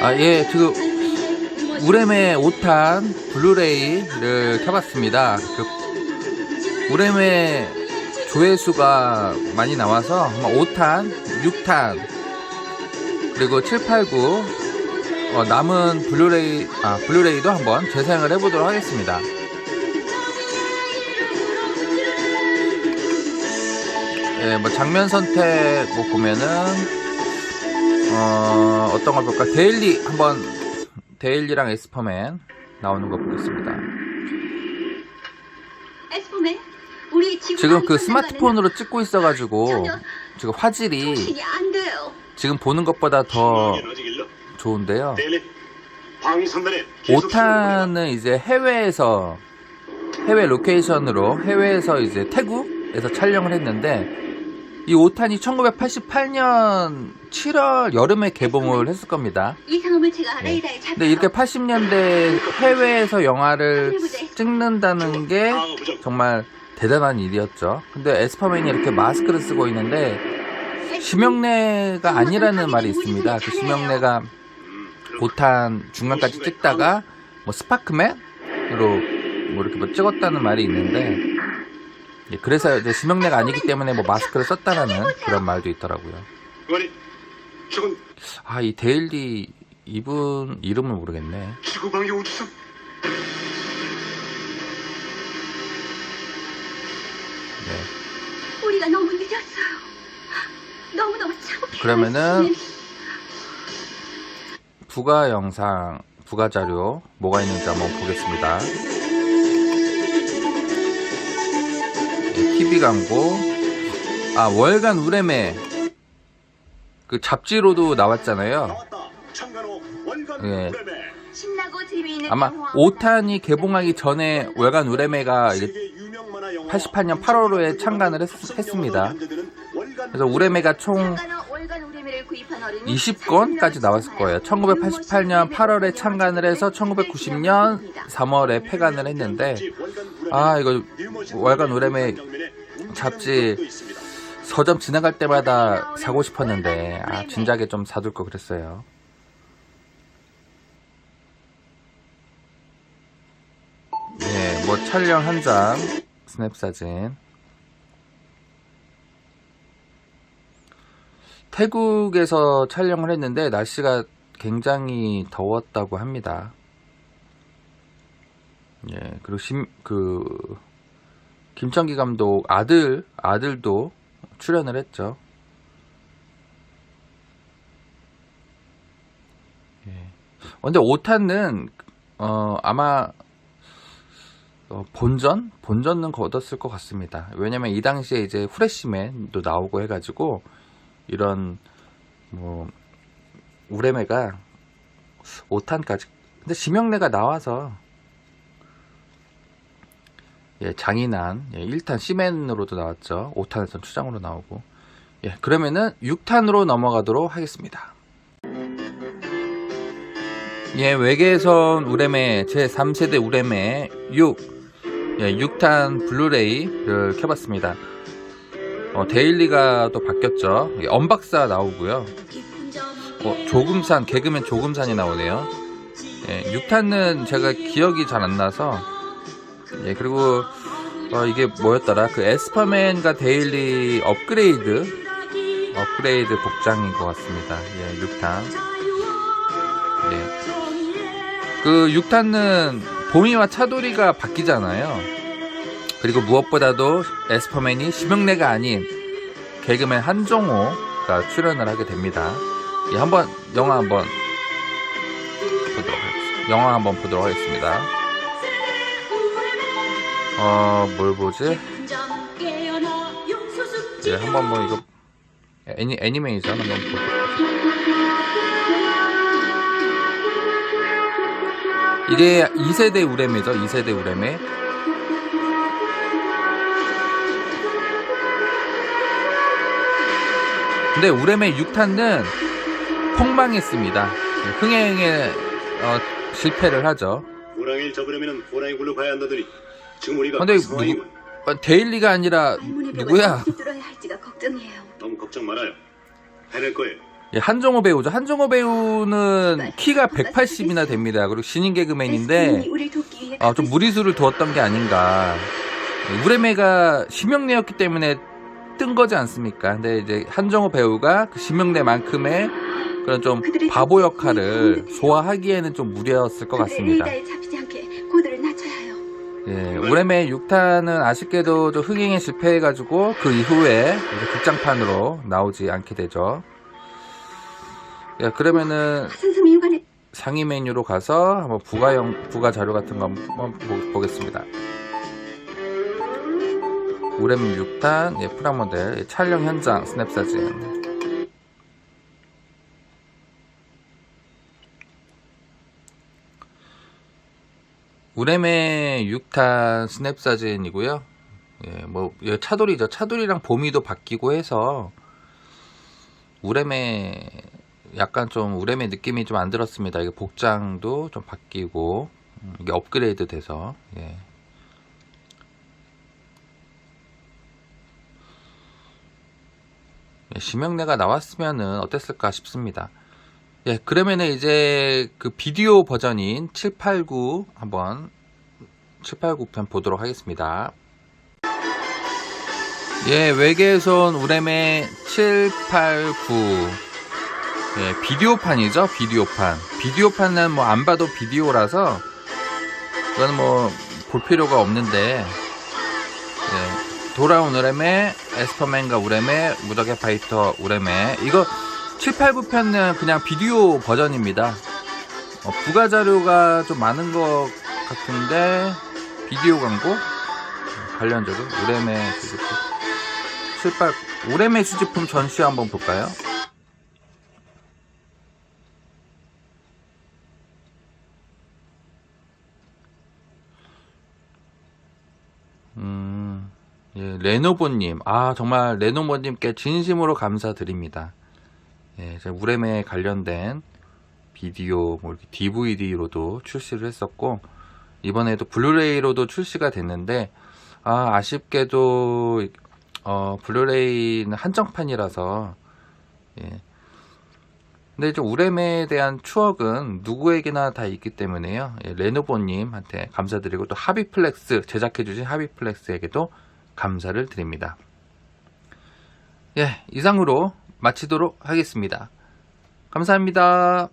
아, 예, 지금 우렘의 5탄 블루레이를 켜봤습니다. 그 우렘의 조회수가 많이 나와서 5탄, 6탄, 그리고 7, 8, 9 어, 남은 블루레이, 아, 블루레이도 한번 재사용을 해보도록 하겠습니다. 예, 뭐 장면 선택 뭐 보면은 어, 어떤 걸 볼까? 데일리 한번 데일리랑 에스퍼맨 나오는 거 보겠습니다. 에스포맨, 우리 지금 그 스마트폰으로 찍고 있어가지고 지금 화질이. 지금 보는 것보다 더 좋은데요. 5탄은 이제 해외에서 해외 로케이션으로 해외에서 이제 태국에서 촬영을 했는데 이 5탄이 1988년 7월 여름에 개봉을 했을 겁니다. 네. 근데 이렇게 80년대 해외에서 영화를 찍는다는 게 정말 대단한 일이었죠. 근데 에스퍼맨이 이렇게 마스크를 쓰고 있는데 심형래가 아니라는 말이 있습니다. 그 심형래가 고탄 중간까지 찍다가 뭐 스파크맨으로 뭐 이렇게 뭐 찍었다는 말이 있는데 예, 그래서 이제 심형래가 아니기 때문에 뭐 마스크를 썼다라는 그런 말도 있더라고요. 아 이 데일리 이분 이름을 모르겠네. 지구방위 우주선. 네. 우리가 너무 늦었어요. 너무 너무 차고 그러면은 부가 영상, 부가 자료 뭐가 있는지 한번 보겠습니다. TV 광고, 아 월간 우레메 그 잡지로도 나왔잖아요. 예. 아마 영화. 5탄이 개봉하기 전에 월간 우레메가 이게 세계 유명 만화 영화 88년 8월호에 창간을 했, 했습니다. 그래서 우레메가 총 20권까지 나왔을 거예요. 1988년 8월에 창간을 해서 1990년 3월에 폐간을 했는데 아 이거 월간 우레메 잡지 서점 지나갈 때마다 사고 싶었는데 아 진작에 좀 사둘 거 그랬어요. 예, 뭐 촬영 한 장 스냅 사진. 태국에서 촬영을 했는데 날씨가 굉장히 더웠다고 합니다. 예, 그리고 심, 그 김창기 감독 아들 아들도 출연을 했죠. 예. 어, 근데 오탄은 어 아마 어, 본전 본전은 거뒀을 것 같습니다. 왜냐면 이 당시에 이제 후레쉬맨도 나오고 해가지고 이런 뭐 우레메가 5탄까지 근데 지명래가 나와서 예, 장인한 예, 1탄 시맨으로도 나왔죠. 5탄에선 추장으로 나오고 예, 그러면은 6탄으로 넘어가도록 하겠습니다. 예, 외계선 우레메 제3세대 우레메 6 예, 6탄 블루레이를 켜봤습니다. 어, 데일리가 또 바뀌었죠. 예, 언박사 나오고요. 어, 조금산, 개그맨 조금산이 나오네요. 예, 6탄은 제가 기억이 잘 안 나서, 예, 그리고, 어, 이게 뭐였더라? 그 에스퍼맨과 데일리 업그레이드, 업그레이드 복장인 것 같습니다. 예, 6탄. 예. 그 6탄은 보미와 차돌이가 바뀌잖아요. 그리고 무엇보다도 에스퍼맨이 심형래가 아닌 개그맨 한종호가 출연을 하게 됩니다. 예, 한번 영화 한번 보도록 하겠습니다. 영화 한번 보도록 하겠습니다. 어, 뭘 보지? 예, 한번 뭐 이거 애니, 애니메이션 한번 보도록 하겠습니다. 이게 2세대 우레메죠. 2세대 우레메. 근데 우레메 6탄은 폭망했습니다. 흥행에 어, 실패를 하죠. 호랑이를 잡으려면 호랑이 굴로 가야 한다더니 지금 우리가 근데 상황이군. 어, 데일리가 아니라 누구야? 너무 걱정 말아요. 해낼 거예요. 예, 한정호 배우죠. 한정호 배우는 키가 180이나 됩니다. 그리고 신인 개그맨인데 아, 좀 무리수를 두었던 게 아닌가. 우레메가 심형래였기 때문에 뜬 거지 않습니까? 근데 이제 한정호 배우가 그 심형래만큼의 그런 좀 바보 역할을 소화하기에는 좀 무리였을 것 같습니다. 예, 우레메 6탄은 아쉽게도 좀 흥행에 실패해가지고 그 이후에 극장판으로 나오지 않게 되죠. 예, 그러면은 상위 메뉴로 가서 한번 부가형 부가 자료 같은 거 한번 보- 보겠습니다. 우렘 6탄 예, 프라모델 예, 촬영 현장 스냅 사진. 우렘의 6탄 스냅 사진이고요. 예, 뭐 예, 차돌이죠. 차돌이랑 봄이도 바뀌고 해서 우렘의 약간 좀 우렘의 느낌이 좀 안 들었습니다. 이게 복장도 좀 바뀌고 음, 이게 업그레이드 돼서 예. 예, 심형래가 나왔으면은 어땠을까 싶습니다. 예, 그러면은 이제 그 비디오 버전인 789 한번 789편 보도록 하겠습니다. 예, 외계에서 온 우렘의 789 예, 비디오판이죠. 비디오판. 비디오판은 뭐 안 봐도 비디오라서 그건 뭐 볼 필요가 없는데 예, 돌아온 우렘의 에스퍼맨과 우렘의 무적의 파이터 우렘의 이거 789편은 그냥 비디오 버전입니다. 어, 부가 자료가 좀 많은 것 같은데 비디오 광고 어, 관련적으로 우렘의 수집품 78 우렘의 수집품 전시 한번 볼까요? 예, 레노보님. 아, 정말 레노보님께 진심으로 감사드립니다. 예, 제가 우렘에 관련된 비디오, 뭐 이렇게 DVD로도 출시를 했었고, 이번에도 블루레이로도 출시가 됐는데, 아, 아쉽게도, 어, 블루레이는 한정판이라서, 예. 근데 이제 우렘에 대한 추억은 누구에게나 다 있기 때문에요. 예, 레노보님한테 감사드리고 또 하비플렉스 제작해주신 하비플렉스에게도 감사를 드립니다. 예, 이상으로 마치도록 하겠습니다. 감사합니다.